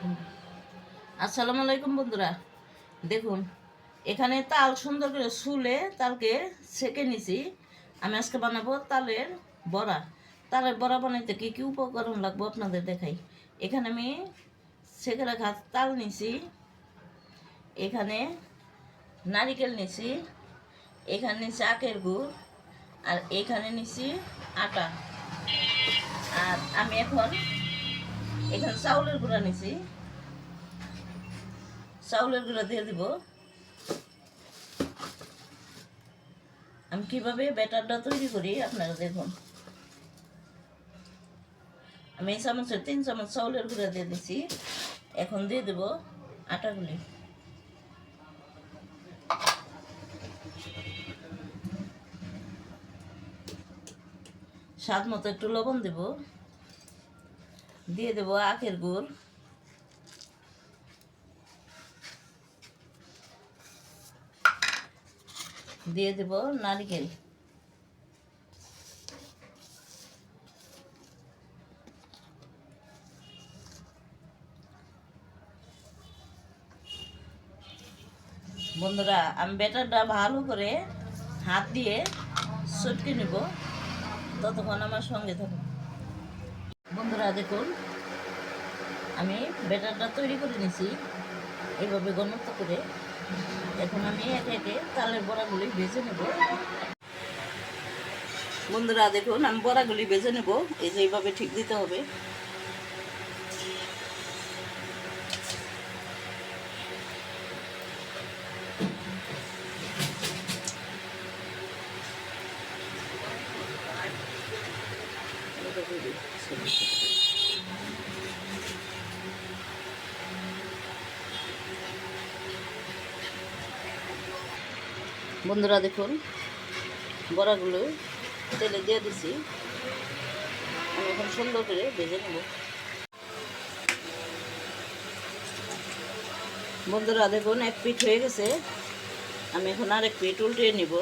আসসালামু আলাইকুম বন্ধুরা। দেখুন, এখানে তাল সুন্দর করে শুলে তালকে সেকে নিছি। আমি আজকে বানাবো তালের বড়া। তালের বড়া বানাইতে কী কী উপকরণ লাগবো আপনাদের দেখাই। এখানে আমি সেকে রাখা তাল নিছি। এখানে নারিকেল নিছি। এখানে নিছি আখের গুড়। আর এখানে নিছি আটা। আর আমি এখন এখানে চাউলের গুঁড়া নিছি। চাউলের গুঁড়া দিয়ে দিব। আমি কীভাবে ব্যাটারটা তৈরি করি আপনারা দেখুন। আমি এই চামচের তিন চামচ চাউলের গুঁড়া দিয়ে দিছি। এখন দিয়ে দেব আটাগুলি। স্বাদ মতো একটু লবণ দেব। দিয়ে দেব আখের গুড়। দিয়ে দেব নারিকেল। বন্ধুরা, আমি ব্যাটারটা ভালো করে হাত দিয়ে চটকে নিব। ততক্ষণ আমার সঙ্গে থাকুন। বন্ধুরা, দেখুন, আমি ব্যাটারটা তৈরি করে নিয়েছি। এইভাবে গণত্ব করে। এখন আমি একে একে তালের বড়াগুলি ভেজে নেব। বন্ধুরা, দেখুন, আমি বড়াগুলি ভেজে নেব। এই যে এইভাবে ঠিক দিতে হবে। বন্ধুরা দেখুন, বড়াগুলো তেলে দিয়ে দিছি। আমি এখন সুন্দর করে ভেজে নেব। বন্ধুরা দেখুন, এক পিঠ হয়ে গেছে। আমি এখন আর এক পিঠ উল্টিয়ে নিব।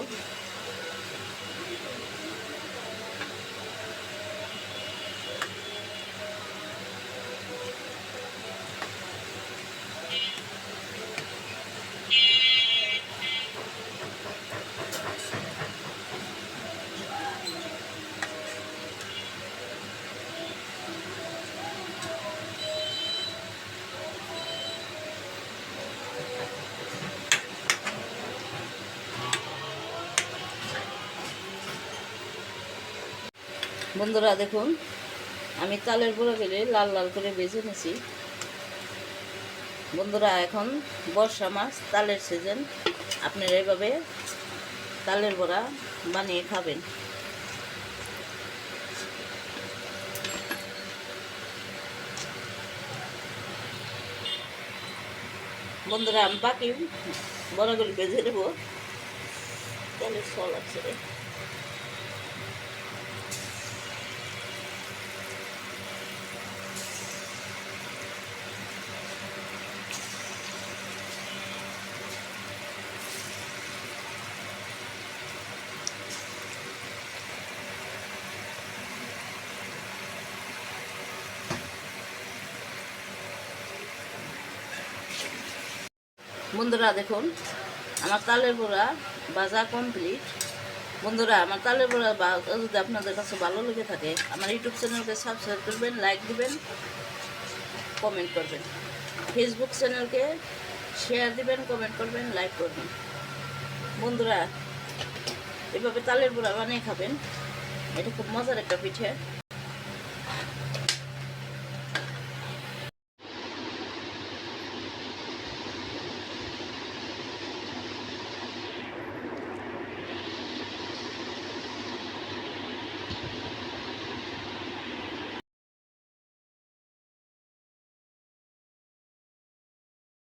বন্ধুরা, দেখুন, আমি তালের গেলে লাল লাল করে বেজে নিছি। বন্ধুরা, এখন বর্ষা মাস তালের সিজন আপনারা এভাবে তালের বড়া বানিয়ে খাবেন। বন্ধুরা, আমি বাকি বড়াগুলি বেজে নেব। তাহলে ফল আছে। বন্ধুরা, দেখুন, আমার তালের বড়া বাজা কমপ্লিট বন্ধুরা, আমার তালের বড়া যদি আপনাদের কাছে ভালো লেগে থাকে, আমার ইউটিউব চ্যানেলকে সাবস্ক্রাইব করবেন লাইক দিবেন কমেন্ট করবেন। ফেসবুক চ্যানেলকে শেয়ার দিবেন কমেন্ট করবেন লাইক করবেন। বন্ধুরা, এভাবে তালের বড়া বানিয়ে খাবেন। এটা খুব মজার একটা পিঠে।